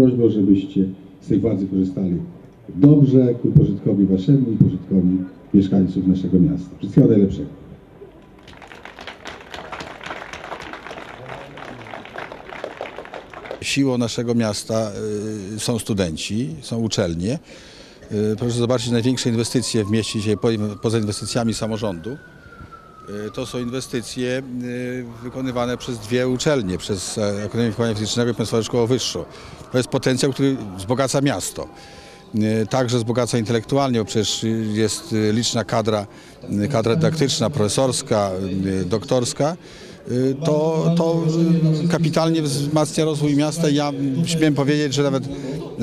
prośbą, żebyście z tej władzy korzystali dobrze ku pożytkowi waszemu i pożytkowi mieszkańców naszego miasta. Wszystkiego najlepszego. Siłą naszego miasta y, są studenci, są uczelnie. Y, Proszę zobaczyć największe inwestycje w mieście dzisiaj po- poza inwestycjami samorządu. Y, To są inwestycje y, wykonywane przez dwie uczelnie, przez e, Akademię Wychowania Fizycznego i Państwową Szkołę Wyższą. To jest potencjał, który wzbogaca miasto. Y, Także wzbogaca intelektualnie, bo przecież jest liczna kadra, kadra dydaktyczna, profesorska, doktorska. To, to kapitalnie wzmacnia rozwój miasta ja śmiem powiedzieć, że nawet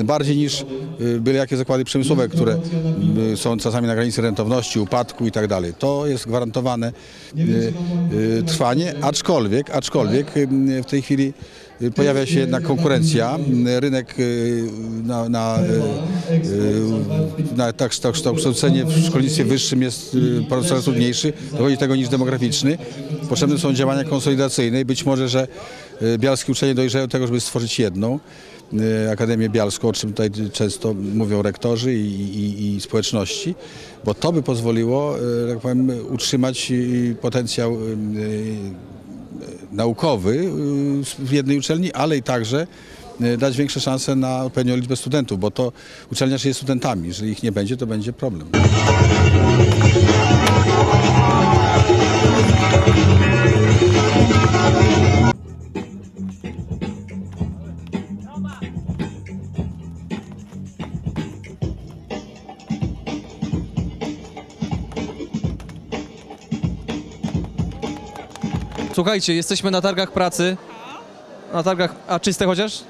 bardziej niż y, byle jakie zakłady przemysłowe, które y, są czasami na granicy rentowności, upadku i tak dalej. To jest gwarantowane y, trwanie, aczkolwiek, aczkolwiek w tej chwili pojawia się jednak konkurencja. Rynek na, na, na tak, tak, kształcenie w szkolnictwie wyższym jest coraz trudniejszy, dochodzi do tego niż demograficzny. Potrzebne są działania konsolidacyjne i być może, że bialskie uczelnie dojrzeją do tego, żeby stworzyć jedną. Y, Akademię Bialską, o czym tutaj często mówią rektorzy i, i, i społeczności, bo to by pozwoliło, y, tak powiem, utrzymać y, potencjał naukowy w jednej uczelni, ale i także dać większe szanse na odpowiednią liczbę studentów, bo to uczelnia żyje studentami. Jeżeli ich nie będzie, to będzie problem. Słuchajcie, jesteśmy na targach pracy. Na targach, a czyste chociaż?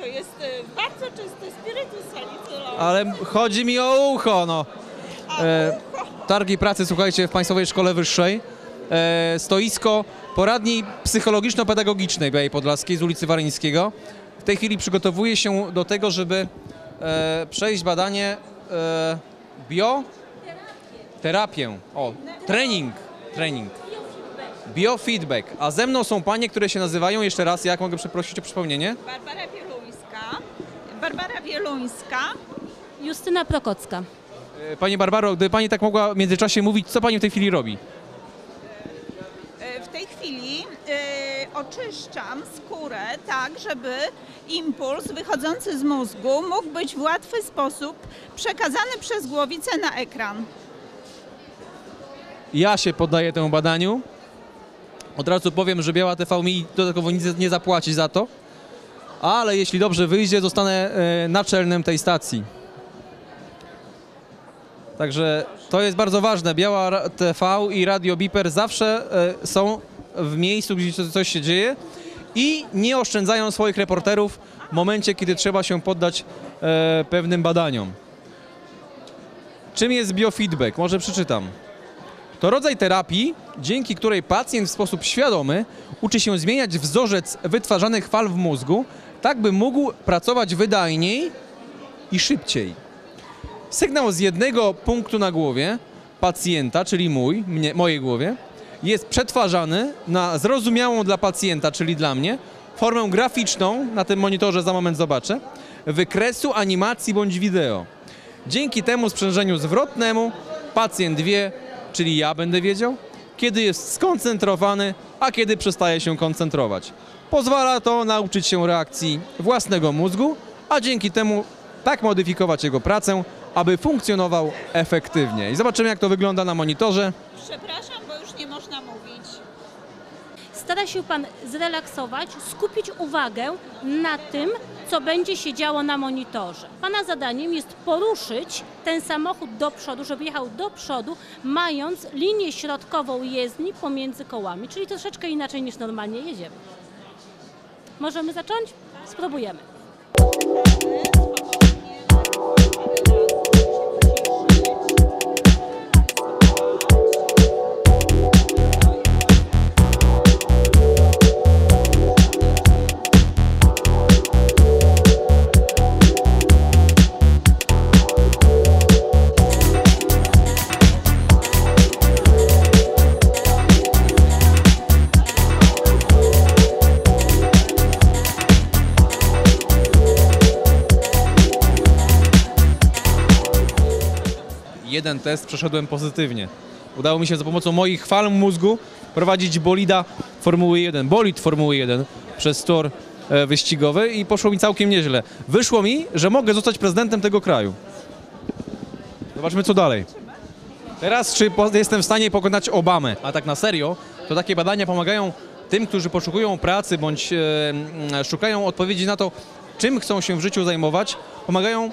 To jest e, bardzo czysty spirytus salicylowy. Ale chodzi mi o ucho, no. E, targi pracy, słuchajcie, w Państwowej Szkole Wyższej. E, stoisko poradni psychologiczno-pedagogicznej Białej Podlaskiej z ulicy Waryńskiego. W tej chwili przygotowuje się do tego, żeby e, przejść badanie e, bio... Terapię. O, trening. Trening. Biofeedback. A ze mną są panie, które się nazywają, jeszcze raz, jak mogę przeprosić o przypomnienie? Barbara Wieluńska. Barbara Wieluńska. Justyna Prokocka. E, Pani Barbaro, gdyby Pani tak mogła w międzyczasie mówić, co Pani w tej chwili robi? E, W tej chwili e, oczyszczam skórę tak, żeby impuls wychodzący z mózgu mógł być w łatwy sposób przekazany przez głowicę na ekran. Ja się poddaję temu badaniu. Od razu powiem, że Biała TV mi dodatkowo nic nie zapłaci za to, ale jeśli dobrze wyjdzie, zostanę e, naczelnym tej stacji. Także to jest bardzo ważne. Biała TV i Radio Biper zawsze e, są w miejscu, gdzie co- coś się dzieje i nie oszczędzają swoich reporterów w momencie, kiedy trzeba się poddać e, pewnym badaniom. Czym jest biofeedback? Może przeczytam. To rodzaj terapii, dzięki której pacjent w sposób świadomy uczy się zmieniać wzorzec wytwarzanych fal w mózgu, tak by mógł pracować wydajniej i szybciej. Sygnał z jednego punktu na głowie pacjenta, czyli mój, mnie, mojej głowie, jest przetwarzany na zrozumiałą dla pacjenta, czyli dla mnie, formę graficzną, na tym monitorze za moment zobaczę, wykresu animacji bądź wideo. Dzięki temu sprzężeniu zwrotnemu pacjent wie, czyli ja będę wiedział, kiedy jest skoncentrowany, a kiedy przestaje się koncentrować. Pozwala to nauczyć się reakcji własnego mózgu, a dzięki temu tak modyfikować jego pracę, aby funkcjonował efektywnie. I zobaczymy, jak to wygląda na monitorze. Przepraszam, bo już nie można mówić. Stara się Pan zrelaksować, skupić uwagę na tym, co będzie się działo na monitorze. Pana zadaniem jest poruszyć ten samochód do przodu, żeby jechał do przodu, mając linię środkową jezdni pomiędzy kołami, czyli troszeczkę inaczej niż normalnie jedziemy. Możemy zacząć? Spróbujemy. Jeden test przeszedłem pozytywnie. Udało mi się za pomocą moich fal mózgu prowadzić bolida Formuły 1, bolid Formuły 1 przez tor e, wyścigowy i poszło mi całkiem nieźle. Wyszło mi, że mogę zostać prezydentem tego kraju. Zobaczmy co dalej. Teraz czy jestem w stanie pokonać Obamę? A tak na serio, to takie badania pomagają tym, którzy poszukują pracy bądź e, szukają odpowiedzi na to, czym chcą się w życiu zajmować, pomagają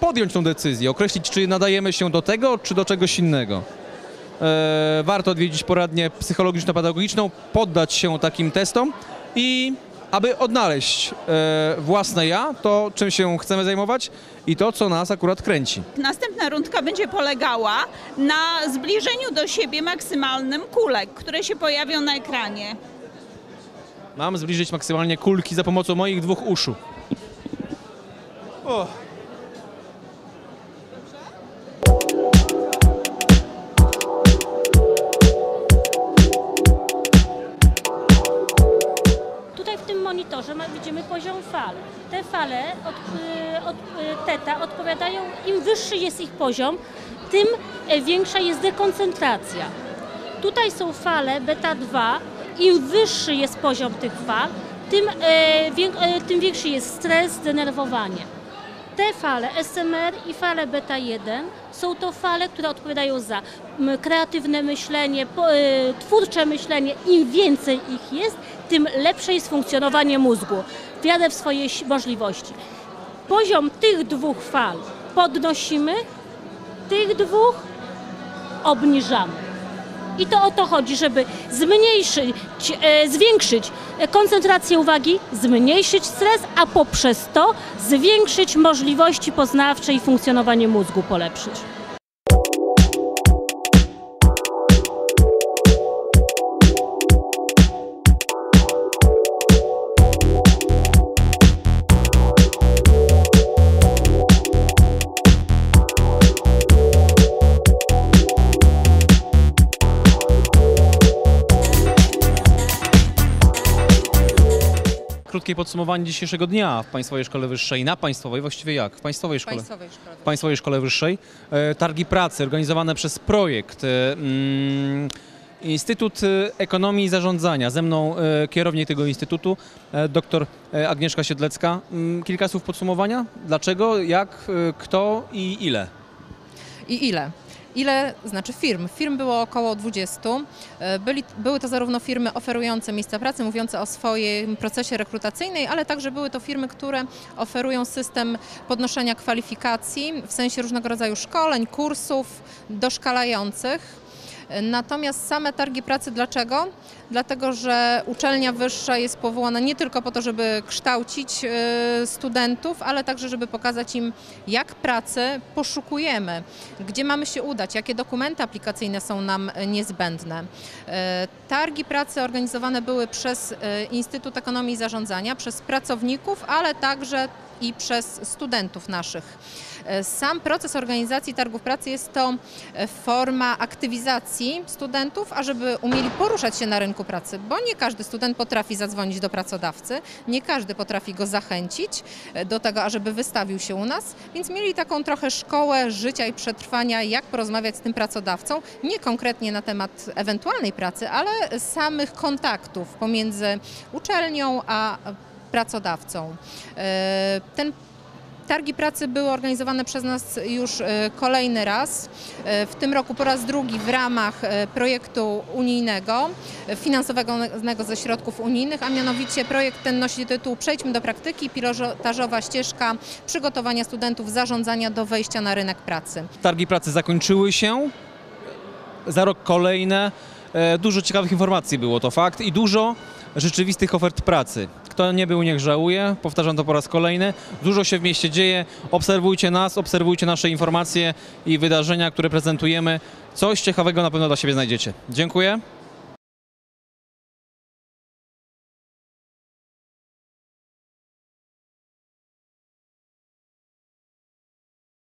podjąć tą decyzję, określić, czy nadajemy się do tego, czy do czegoś innego. E, warto odwiedzić poradnię psychologiczno-pedagogiczną, poddać się takim testom i aby odnaleźć e, własne ja, to czym się chcemy zajmować i to, co nas akurat kręci. Następna rundka będzie polegała na zbliżeniu do siebie maksymalnym kulek, które się pojawią na ekranie. Mam zbliżyć maksymalnie kulki za pomocą moich dwóch uszu. O. Tutaj w tym monitorze widzimy poziom fal. Te fale od, y, od y, teta odpowiadają, im wyższy jest ich poziom, tym e, większa jest dekoncentracja. Tutaj są fale beta 2, im wyższy jest poziom tych fal, tym, e, e, tym większy jest stres, zdenerwowanie. Te fale SMR i fale beta 1 są to fale, które odpowiadają za kreatywne myślenie, e, twórcze myślenie. Im więcej ich jest, tym lepsze jest funkcjonowanie mózgu, wiarę w swoje możliwości. Poziom tych dwóch fal podnosimy, tych dwóch obniżamy. I to o to chodzi, żeby zmniejszyć, e, zwiększyć koncentrację uwagi, zmniejszyć stres, a poprzez to zwiększyć możliwości poznawcze i funkcjonowanie mózgu polepszyć. Krótkie podsumowanie dzisiejszego dnia w Państwowej Szkole Wyższej. Na Państwowej, właściwie jak? W Państwowej Szkole, Państwowej szkole. w Państwowej Szkole Wyższej. E, Targi pracy organizowane przez projekt e, mm, Instytut Ekonomii i Zarządzania. Ze mną e, kierownik tego instytutu, dr Agnieszka Siedlecka. Mm, Kilka słów podsumowania. Dlaczego, jak, kto i ile? I ile? Ile znaczy firm? Firm było około 20. E, Byli, były to zarówno firmy oferujące miejsca pracy, mówiące o swoim procesie rekrutacyjnej, ale także były to firmy, które oferują system podnoszenia kwalifikacji w sensie różnego rodzaju szkoleń, kursów doszkalających. Natomiast same targi pracy dlaczego? Dlatego, że uczelnia wyższa jest powołana nie tylko po to, żeby kształcić e, studentów, ale także, żeby pokazać im, jak pracy poszukujemy, gdzie mamy się udać, jakie dokumenty aplikacyjne są nam e, niezbędne. E, Targi pracy organizowane były przez Instytut Ekonomii i Zarządzania, przez pracowników, ale także i przez studentów naszych. E, Sam proces organizacji targów pracy jest to e, forma aktywizacji studentów, ażeby umieli poruszać się na rynku pracy, bo nie każdy student potrafi zadzwonić do pracodawcy, nie każdy potrafi go zachęcić e, do tego, ażeby wystawił się u nas, więc mieli taką trochę szkołę życia i przetrwania, jak porozmawiać z tym pracodawcą, nie konkretnie na temat ewentualnej pracy, ale samych kontaktów pomiędzy uczelnią a pracodawcą. Ten Targi pracy były organizowane przez nas już e, kolejny raz. E, W tym roku po raz drugi w ramach e, projektu unijnego, finansowanego ze środków unijnych, a mianowicie projekt ten nosi tytuł Przejdźmy do praktyki, pilotażowa ścieżka przygotowania studentów zarządzania do wejścia na rynek pracy. Targi pracy zakończyły się. Za rok kolejne. Dużo ciekawych informacji było to fakt i dużo rzeczywistych ofert pracy. Kto nie był, niech żałuje. Powtarzam to po raz kolejny. Dużo się w mieście dzieje. Obserwujcie nas, obserwujcie nasze informacje i wydarzenia, które prezentujemy. Coś ciekawego na pewno dla siebie znajdziecie. Dziękuję.